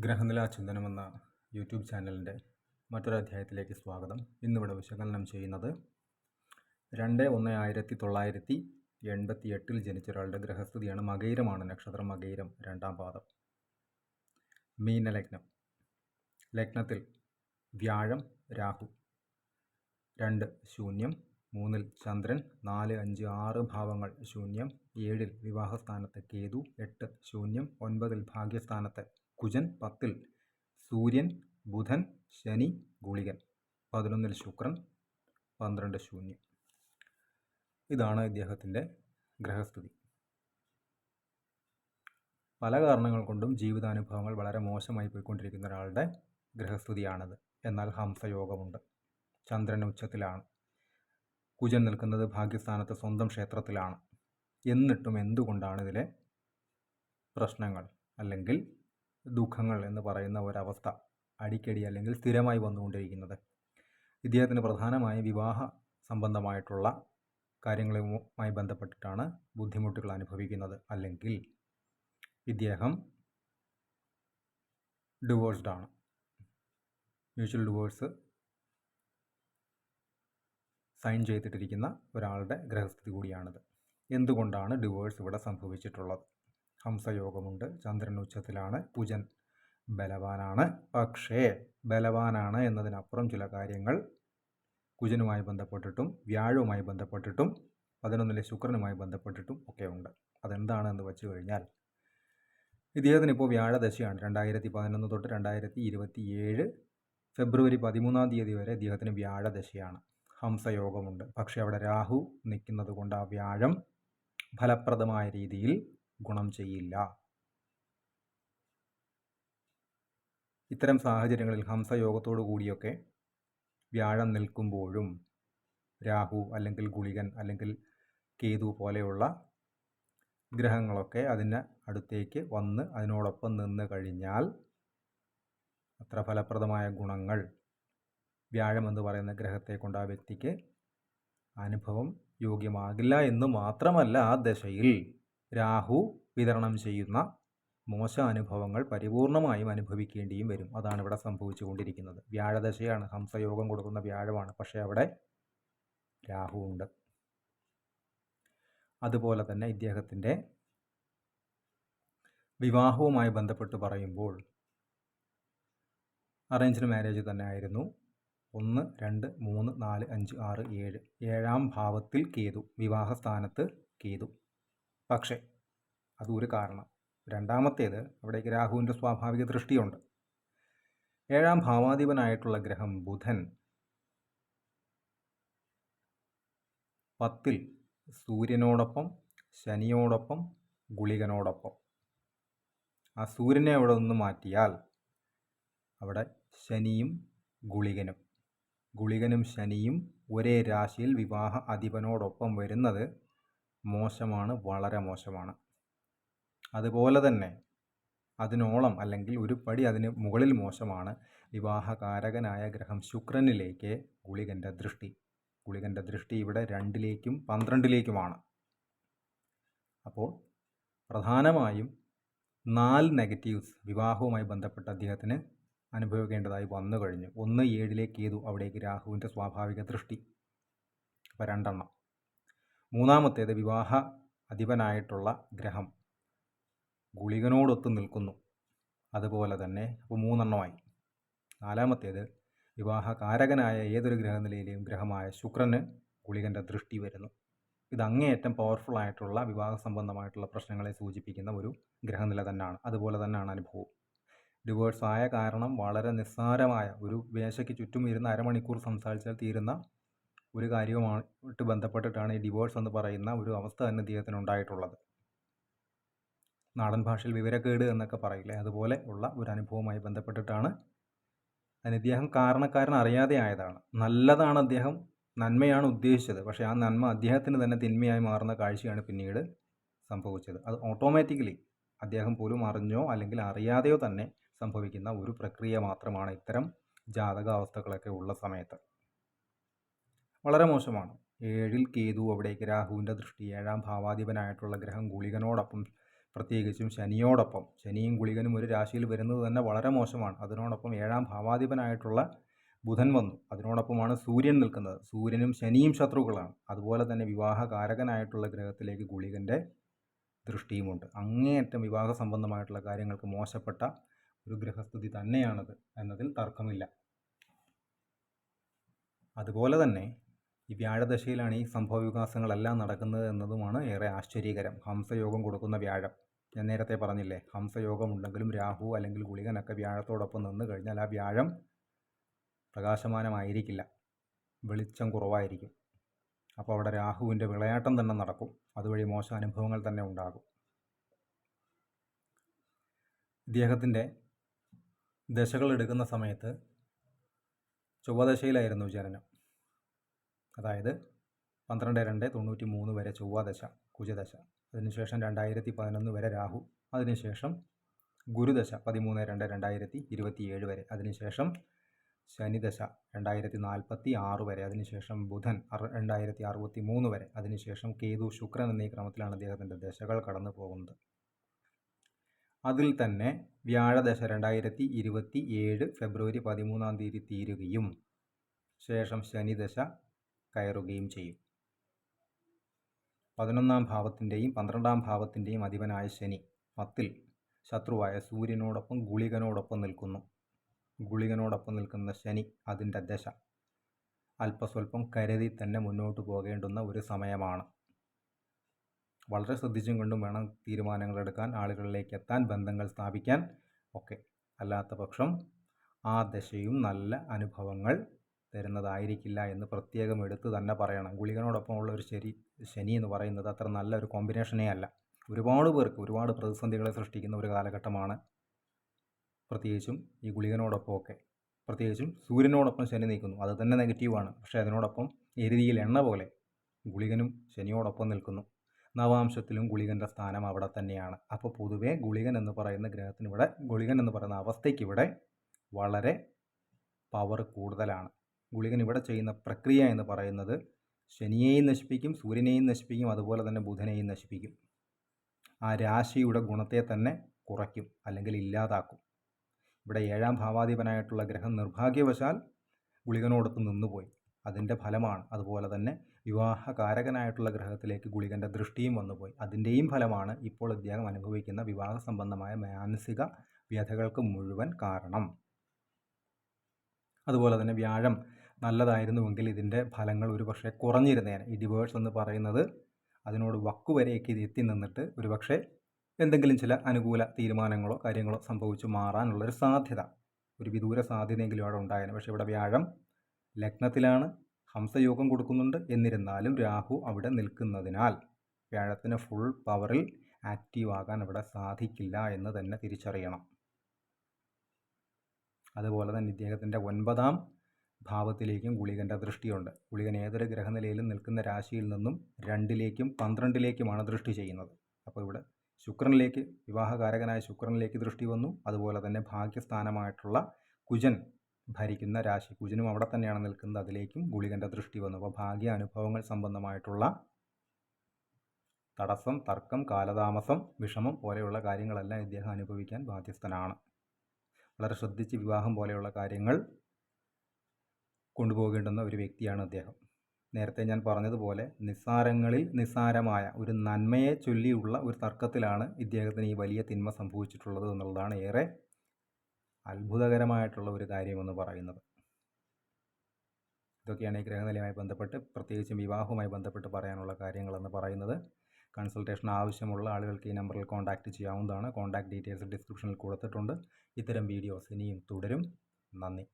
ഗ്രഹനില ചിന്തനം എന്ന യൂട്യൂബ് ചാനലിന്റെ മറ്റൊരു അധ്യായത്തിലേക്ക് സ്വാഗതം. ഇന്നിവിടെ വിശകലനം ചെയ്യുന്നത് രണ്ട് ഒന്ന് ആയിരത്തി തൊള്ളായിരത്തി എൺപത്തി എട്ടിൽ ജനിച്ച ഒരാളുടെ ഗ്രഹസ്ഥിതിയാണ് മകൈരമാണ്. നക്ഷത്രം മകൈരം രണ്ടാം പാദം. മീനലഗ്നം ലഗ്നത്തിൽ വ്യാഴം രാഹു. രണ്ട് ശൂന്യം മൂന്നിൽ ചന്ദ്രൻ നാല് അഞ്ച് ആറ് ഭാവങ്ങൾ ശൂന്യം ഏഴിൽ വിവാഹസ്ഥാനത്ത് കേതു എട്ട് ശൂന്യം ഒൻപതിൽ ഭാഗ്യസ്ഥാനത്ത് കുജൻ പത്തിൽ സൂര്യൻ ബുധൻ ശനി ഗുളികൻ. പതിനൊന്നിൽ ശുക്രൻ പന്ത്രണ്ട് ശൂന്യം. ഇതാണ് ഇദ്ദേഹത്തിന്റെ ഗ്രഹസ്ഥിതി. പല കാരണങ്ങൾ കൊണ്ടും ജീവിതാനുഭവങ്ങൾ വളരെ മോശമായി പോയിക്കൊണ്ടിരിക്കുന്ന ഒരാളുടെ ഗ്രഹസ്ഥിതിയാണത്. എന്നാൽ ഹംസയോഗമുണ്ട്. ചന്ദ്രൻ ഉച്ചത്തിലാണ്. കുജൻ നിൽക്കുന്നത് ഭാഗ്യസ്ഥാനത്ത് സ്വന്തം ക്ഷേത്രത്തിലാണ്. എന്നിട്ടും എന്തുകൊണ്ടാണ് ഇതിലെ പ്രശ്നങ്ങൾ? അല്ലെങ്കിൽ ദുഃഖങ്ങൾ എന്ന് പറയുന്ന ഒരവസ്ഥ അടിക്കടി അല്ലെങ്കിൽ സ്ഥിരമായി വന്നുകൊണ്ടിരിക്കുന്നത്. ഇദ്ദേഹത്തിന് പ്രധാനമായും വിവാഹ സംബന്ധമായിട്ടുള്ള കാര്യങ്ങളുമായി ബന്ധപ്പെട്ടിട്ടാണ് ബുദ്ധിമുട്ടുകൾ അനുഭവിക്കുന്നത്. അല്ലെങ്കിൽ ഇദ്ദേഹം ഡിവോഴ്സ്ഡ് ആണ്. മ്യൂച്വൽ ഡിവോഴ്സ് സൈൻ ചെയ്തിട്ടിരിക്കുന്ന ഒരാളുടെ ഗ്രഹസ്ഥിതി കൂടിയാണിത്. എന്തുകൊണ്ടാണ് ഡിവോഴ്സ് ഇവിടെ സംഭവിച്ചിട്ടുള്ളത്? ഹംസയോഗമുണ്ട്. ചന്ദ്രൻ ഉച്ചത്തിലാണ്. കുജൻ ബലവാനാണ്. പക്ഷേ ബലവാനാണ് എന്നതിനപ്പുറം ചില കാര്യങ്ങൾ കുജനുമായി ബന്ധപ്പെട്ടിട്ടും വ്യാഴവുമായി ബന്ധപ്പെട്ടിട്ടും പതിനൊന്നിലെ ശുക്രനുമായി ബന്ധപ്പെട്ടിട്ടും ഒക്കെ ഉണ്ട്. അതെന്താണെന്ന് വെച്ച് കഴിഞ്ഞാൽ ഇദ്ദേഹത്തിന് ഇപ്പോൾ വ്യാഴദശയാണ്. രണ്ടായിരത്തി പതിനൊന്ന് തൊട്ട് രണ്ടായിരത്തി ഇരുപത്തി ഏഴ് ഫെബ്രുവരി പതിമൂന്നാം തീയതി വരെ ഇദ്ദേഹത്തിന് വ്യാഴദശയാണ്. ഹംസയോഗമുണ്ട്. പക്ഷേ അവിടെ രാഹു നിൽക്കുന്നത് കൊണ്ട് ആ വ്യാഴം ഫലപ്രദമായ രീതിയിൽ ഗുണം ചെയ്യില്ല. ഇത്തരം സാഹചര്യങ്ങളിൽ ഹംസയോഗത്തോടു കൂടിയൊക്കെ വ്യാഴം നിൽക്കുമ്പോഴും രാഹു അല്ലെങ്കിൽ ഗുളികൻ അല്ലെങ്കിൽ കേതു പോലെയുള്ള ഗ്രഹങ്ങളൊക്കെ അതിന് അടുത്തേക്ക് വന്ന് അതിനോടൊപ്പം നിന്ന് കഴിഞ്ഞാൽ അത്ര ഫലപ്രദമായ ഗുണങ്ങൾ വ്യാഴം എന്ന് പറയുന്ന ഗ്രഹത്തെ കൊണ്ട് ആ വ്യക്തിക്ക് അനുഭവം യോഗ്യമാകില്ല എന്ന് മാത്രമല്ല ആ ദശയിൽ. രാഹു വിതരണം ചെയ്യുന്ന മോശ അനുഭവങ്ങൾ പരിപൂർണമായും അനുഭവിക്കേണ്ടിയും വരും. അതാണ് ഇവിടെ സംഭവിച്ചുകൊണ്ടിരിക്കുന്നത്. വ്യാഴദശയാണ്. ഹംസയോഗം കൊടുക്കുന്ന വ്യാഴമാണ്. പക്ഷേ അവിടെ രാഹു ഉണ്ട്. അതുപോലെ തന്നെ ഇദ്ദേഹത്തിന്റെ വിവാഹവുമായി ബന്ധപ്പെട്ട് പറയുമ്പോൾ അറേഞ്ച്ഡ് മാരേജ് തന്നെ ആയിരുന്നു ഒന്ന് രണ്ട് മൂന്ന് നാല് അഞ്ച് ആറ് ഏഴ്. ഏഴാം ഭാവത്തിൽ കേതു. വിവാഹ സ്ഥാനത്ത് കേതു. പക്ഷേ അതൊരു കാരണം. രണ്ടാമത്തേത് അവിടേക്ക് രാഹുവിന്റെ സ്വാഭാവിക ദൃഷ്ടിയുണ്ട്. ഏഴാം ഭാവാധിപനായിട്ടുള്ള ഗ്രഹം ബുധൻ പത്തിൽ സൂര്യനോടൊപ്പം ശനിയോടൊപ്പം ഗുളികനോടൊപ്പം. ആ സൂര്യനെ അവിടെ നിന്ന് മാറ്റിയാൽ അവിടെ ശനിയും ഗുളികനും. ഗുളികനും ശനിയും ഒരേ രാശിയിൽ വിവാഹ അധിപനോടൊപ്പം വരുന്നത് മോശമാണ് വളരെ മോശമാണ്. അതുപോലെ തന്നെ അതിനോളം അല്ലെങ്കിൽ ഒരു പടി അതിന് മുകളിൽ മോശമാണ് വിവാഹകാരകനായ ഗ്രഹം ശുക്രനിലേക്ക് ഗുളികന്റെ ദൃഷ്ടി. ഗുളികന്റെ ദൃഷ്ടി ഇവിടെ രണ്ടിലേക്കും പന്ത്രണ്ടിലേക്കുമാണ്. അപ്പോൾ പ്രധാനമായും നാല് നെഗറ്റീവ്സ് വിവാഹവുമായി ബന്ധപ്പെട്ട അദ്ദേഹത്തിന് അനുഭവിക്കേണ്ടതായി വന്നു കഴിഞ്ഞു ഒന്ന് ഏഴിലേക്ക് ഏതു അവിടേക്ക് രാഹുവിന്റെ സ്വാഭാവിക ദൃഷ്ടി. അപ്പോൾ രണ്ടെണ്ണം. മൂന്നാമത്തേത് വിവാഹ അധിപനായിട്ടുള്ള ഗ്രഹം. ഗുളികനോടൊത്ത് നിൽക്കുന്നു. അതുപോലെ തന്നെ അപ്പോൾ മൂന്നെണ്ണമായി. നാലാമത്തേത് വിവാഹകാരകനായ ഏതൊരു ഗ്രഹനിലയിലെയും ഗ്രഹമായ ശുക്രന് ഗുളികന്റെ ദൃഷ്ടി വരുന്നു. ഇത് അങ്ങേയറ്റം പവർഫുൾ ആയിട്ടുള്ള വിവാഹ സംബന്ധമായിട്ടുള്ള പ്രശ്നങ്ങളെ സൂചിപ്പിക്കുന്ന ഒരു ഗ്രഹനില തന്നെയാണ്. അതുപോലെ തന്നെയാണ് അനുഭവം ഡിവോഴ്സ് ആയ കാരണം വളരെ നിസ്സാരമായ ഒരു വേശയ്ക്ക് ചുറ്റും ഇരുന്ന് അരമണിക്കൂർ സംസാരിച്ചാൽ തീരുന്ന ഒരു കാര്യവുമായിട്ട് ബന്ധപ്പെട്ടിട്ടാണ് ഈ ഡിവോഴ്സ് എന്ന് പറയുന്ന ഒരു അവസ്ഥ തന്നെ ഇദ്ദേഹത്തിന് ഉണ്ടായിട്ടുള്ളത് നാടൻ ഭാഷയിൽ വിവരക്കേട് എന്നൊക്കെ പറയില്ലേ? അതുപോലെ ഉള്ള ഒരു അനുഭവവുമായി ബന്ധപ്പെട്ടിട്ടാണ്. അതിന് ഇദ്ദേഹം കാരണക്കാരൻ അറിയാതെ ആയതാണ്. നല്ലതാണ് അദ്ദേഹം നന്മയാണ് ഉദ്ദേശിച്ചത്. പക്ഷേ ആ നന്മ അദ്ദേഹത്തിന് തന്നെ തിന്മയായി മാറുന്ന കാഴ്ചയാണ് പിന്നീട് സംഭവിച്ചത്. അത് ഓട്ടോമാറ്റിക്കലി അദ്ദേഹം പോലും അറിഞ്ഞോ അല്ലെങ്കിൽ അറിയാതെയോ തന്നെ സംഭവിക്കുന്ന ഒരു പ്രക്രിയ മാത്രമാണ് ഇത്തരം ജാതകാവസ്ഥകളൊക്കെ ഉള്ള സമയത്ത്. വളരെ മോശമാണ്. ഏഴിൽ കേതു അവിടേക്ക് രാഹുവിന്റെ ദൃഷ്ടി ഏഴാം ഭാവാധിപനായിട്ടുള്ള ഗ്രഹം ഗുളികനോടൊപ്പം പ്രത്യേകിച്ചും ശനിയോടൊപ്പം. ശനിയും ഗുളികനും ഒരു രാശിയിൽ വരുന്നത് തന്നെ വളരെ മോശമാണ്. അതിനോടൊപ്പം ഏഴാം ഭാവാധിപനായിട്ടുള്ള ബുധൻ വന്നു. അതിനോടൊപ്പമാണ് സൂര്യൻ നിൽക്കുന്നത്. സൂര്യനും ശനിയും ശത്രുക്കളാണ്. അതുപോലെ തന്നെ വിവാഹകാരകനായിട്ടുള്ള ഗ്രഹത്തിലേക്ക് ഗുളികന്റെ ദൃഷ്ടിയുമുണ്ട്. അങ്ങേയറ്റം വിവാഹ സംബന്ധമായിട്ടുള്ള കാര്യങ്ങൾക്ക് മോശപ്പെട്ട ഒരു ഗ്രഹസ്ഥിതി തന്നെയാണത് എന്നതിൽ തർക്കമില്ല. അതുപോലെ തന്നെ ഈ വ്യാഴദശയിലാണ് ഈ സംഭവ വികാസങ്ങളെല്ലാം നടക്കുന്നത് എന്നതുമാണ് ഏറെ ആശ്ചര്യകരം. ഹംസയോഗം കൊടുക്കുന്ന വ്യാഴം. ഞാൻ നേരത്തെ പറഞ്ഞില്ലേ ഹംസയോഗം ഉണ്ടെങ്കിലും രാഹു അല്ലെങ്കിൽ ഗുളികനൊക്കെ വ്യാഴത്തോടൊപ്പം നിന്ന് കഴിഞ്ഞാൽ ആ വ്യാഴം പ്രകാശമാനമായിരിക്കില്ല. വെളിച്ചം കുറവായിരിക്കും. അപ്പോൾ അവിടെ രാഹുവിന്റെ വിളയാട്ടം തന്നെ നടക്കും. അതുവഴി മോശം അനുഭവങ്ങൾ തന്നെ ഉണ്ടാകും. ഇദ്ദേഹത്തിന്റെ ദശകൾ എടുക്കുന്ന സമയത്ത് ചൊവ്വദശയിലായിരുന്നു ജനനം അതായത് പന്ത്രണ്ട് രണ്ട് തൊണ്ണൂറ്റി മൂന്ന് വരെ ചൊവ്വാദശ കുജദശ. അതിനുശേഷം രണ്ടായിരത്തി പതിനൊന്ന് വരെ രാഹു. അതിനുശേഷം ഗുരുദശ പതിമൂന്ന് രണ്ട് രണ്ടായിരത്തി ഇരുപത്തിയേഴ് വരെ. അതിനുശേഷം ശനിദശ രണ്ടായിരത്തി നാൽപ്പത്തി ആറ് വരെ. അതിനുശേഷം ബുധൻ രണ്ടായിരത്തി അറുപത്തി മൂന്ന് വരെ. അതിനുശേഷം കേതു ശുക്രൻ എന്നീ ക്രമത്തിലാണ് അദ്ദേഹത്തിന്റെ ദശകൾ കടന്നു പോകുന്നത്. അതിൽ തന്നെ വ്യാഴദശ രണ്ടായിരത്തി ഇരുപത്തി ഏഴ് ഫെബ്രുവരി പതിമൂന്നാം തീയതി തീരുകയും ശേഷം ശനിദശ കയറുകയും ചെയ്യും. പതിനൊന്നാം ഭാവത്തിന്റെയും പന്ത്രണ്ടാം ഭാവത്തിന്റെയും അധിപനായ ശനി പത്തിൽ ശത്രുവായ സൂര്യനോടൊപ്പം ഗുളികനോടൊപ്പം നിൽക്കുന്നു. ഗുളികനോടൊപ്പം നിൽക്കുന്ന ശനി അതിന്റെ ദശ. അല്പസ്വല്പം കരുതി തന്നെ മുന്നോട്ട് പോകേണ്ടുന്ന ഒരു സമയമാണ്. വളരെ ശ്രദ്ധിച്ചും കൊണ്ടും വേണം തീരുമാനങ്ങൾ എടുക്കാൻ ആളുകളിലേക്ക് എത്താൻ ബന്ധങ്ങൾ സ്ഥാപിക്കാൻ ഒക്കെ. അല്ലാത്ത പക്ഷം ആ ദശയും നല്ല അനുഭവങ്ങൾ തരുന്നതായിരിക്കില്ല എന്ന് പ്രത്യേകം എടുത്ത് തന്നെ പറയണം. ഗുളികനോടൊപ്പമുള്ള ഒരു ശരി ശനി എന്ന് പറയുന്നത് അത്ര നല്ലൊരു കോമ്പിനേഷനേ അല്ല. ഒരുപാട് പേർക്ക് ഒരുപാട് പ്രതിസന്ധികളെ സൃഷ്ടിക്കുന്ന ഒരു കാലഘട്ടമാണ് പ്രത്യേകിച്ചും ഈ ഗുളികനോടൊപ്പമൊക്കെ. പ്രത്യേകിച്ചും സൂര്യനോടൊപ്പം ശനി നിൽക്കുന്നു. അത് തന്നെ നെഗറ്റീവാണ് പക്ഷേ അതിനോടൊപ്പം എരുതിയിൽ എണ്ണ പോലെ ഗുളികനും ശനിയോടൊപ്പം നിൽക്കുന്നു. നവാംശത്തിലും ഗുളികന്റെ സ്ഥാനം അവിടെ തന്നെയാണ്. അപ്പോൾ പൊതുവേ ഗുളികൻ എന്ന് പറയുന്ന ഗ്രഹത്തിനിവിടെ ഗുളികൻ എന്ന് പറയുന്ന അവസ്ഥയ്ക്ക് ഇവിടെ വളരെ പവർ കൂടുതലാണ്. ഗുളികൻ ഇവിടെ ചെയ്യുന്ന പ്രക്രിയ എന്ന് പറയുന്നത് ശനിയെയും നശിപ്പിക്കും സൂര്യനെയും നശിപ്പിക്കും അതുപോലെ തന്നെ ബുധനെയും നശിപ്പിക്കും. ആ രാശിയുടെ ഗുണത്തെ തന്നെ കുറയ്ക്കും അല്ലെങ്കിൽ ഇല്ലാതാക്കും. ഇവിടെ ഏഴാം ഭാവാധിപനായിട്ടുള്ള ഗ്രഹം നിർഭാഗ്യവശാൽ ഗുളികനോടൊത്ത് നിന്നുപോയി. അതിന്റെ ഫലമാണ്. അതുപോലെ തന്നെ വിവാഹകാരകനായിട്ടുള്ള ഗ്രഹത്തിലേക്ക് ഗുളികന്റെ ദൃഷ്ടിയും വന്നുപോയി. അതിന്റെയും ഫലമാണ് ഇപ്പോൾ ഇദ്ദേഹം അനുഭവിക്കുന്ന വിവാഹ സംബന്ധമായ മാനസിക വ്യഥകൾക്ക് മുഴുവൻ കാരണം. അതുപോലെ തന്നെ വ്യാഴം നല്ലതായിരുന്നുവെങ്കിൽ ഇതിന്റെ ഫലങ്ങൾ ഒരു പക്ഷേ കുറഞ്ഞിരുന്നേനെ. ഈ ഡിവേഴ്സ് എന്ന് പറയുന്നത് അതിനോട് വക്കുവരെയൊക്കെ ഇത് എത്തി നിന്നിട്ട് ഒരു പക്ഷേ എന്തെങ്കിലും ചില അനുകൂല തീരുമാനങ്ങളോ കാര്യങ്ങളോ സംഭവിച്ചു മാറാനുള്ളൊരു സാധ്യത. ഒരു വിദൂര സാധ്യതയെങ്കിലും അവിടെ ഉണ്ടായേനെ. പക്ഷേ ഇവിടെ വ്യാഴം ലഗ്നത്തിലാണ് ഹംസയോഗം കൊടുക്കുന്നുണ്ട്. എന്നിരുന്നാലും രാഹു അവിടെ നിൽക്കുന്നതിനാൽ വ്യാഴത്തിന് ഫുൾ പവറിൽ ആക്റ്റീവ് ആകാൻ ഇവിടെ സാധിക്കില്ല എന്ന് തന്നെ തിരിച്ചറിയണം. അതുപോലെ തന്നെ ഇദ്ദേഹത്തിന്റെ ഒൻപതാം ഭാവത്തിലേക്കും ഗുളികന്റെ ദൃഷ്ടിയുണ്ട്. ഗുളികൻ ഏതൊരു ഗ്രഹനിലയിലും നിൽക്കുന്ന രാശിയിൽ നിന്നും രണ്ടിലേക്കും പന്ത്രണ്ടിലേക്കുമാണ് ദൃഷ്ടി ചെയ്യുന്നത്. അപ്പോൾ ഇവിടെ ശുക്രനിലേക്ക് വിവാഹകാരകനായ ശുക്രനിലേക്ക് ദൃഷ്ടി വന്നു. അതുപോലെ തന്നെ ഭാഗ്യസ്ഥാനമായിട്ടുള്ള കുജൻ ഭരിക്കുന്ന രാശി കുജനും അവിടെ തന്നെയാണ് നിൽക്കുന്നത്. അതിലേക്കും ഗുളികന്റെ ദൃഷ്ടി വന്നു. അപ്പോൾ ഭാഗ്യ അനുഭവങ്ങൾ സംബന്ധമായിട്ടുള്ള തടസ്സം തർക്കം കാലതാമസം വിഷമം പോലെയുള്ള കാര്യങ്ങളെല്ലാം ഇദ്ദേഹം അനുഭവിക്കാൻ ബാധ്യസ്ഥനാണ്. വളരെ ശ്രദ്ധിച്ച് വിവാഹം പോലെയുള്ള കാര്യങ്ങൾ കൊണ്ടുപോകേണ്ടുന്ന ഒരു വ്യക്തിയാണ് അദ്ദേഹം. നേരത്തെ ഞാൻ പറഞ്ഞതുപോലെ നിസ്സാരങ്ങളിൽ നിസ്സാരമായ ഒരു നന്മയെ ചൊല്ലിയുള്ള ഒരു തർക്കത്തിലാണ് ഇദ്ദേഹത്തിന് ഈ വലിയ തിന്മ സംഭവിച്ചിട്ടുള്ളത് എന്നുള്ളതാണ് ഏറെ അത്ഭുതകരമായിട്ടുള്ള ഒരു കാര്യമെന്ന് പറയുന്നത്. ഇതൊക്കെയാണ് ഈ ഗ്രഹനിലയുമായി ബന്ധപ്പെട്ട് പ്രത്യേകിച്ചും വിവാഹവുമായി ബന്ധപ്പെട്ട് പറയാനുള്ള കാര്യങ്ങളെന്ന് പറയുന്നത്. കൺസൾട്ടേഷൻ ആവശ്യമുള്ള ആളുകൾക്ക് ഈ നമ്പറിൽ കോൺടാക്റ്റ് ചെയ്യാവുന്നതാണ്. കോൺടാക്ട് ഡീറ്റെയിൽസ് ഡിസ്ക്രിപ്ഷനിൽ കൊടുത്തിട്ടുണ്ട്. ഇത്തരം വീഡിയോസ് ഇനിയും തുടരും. നന്ദി.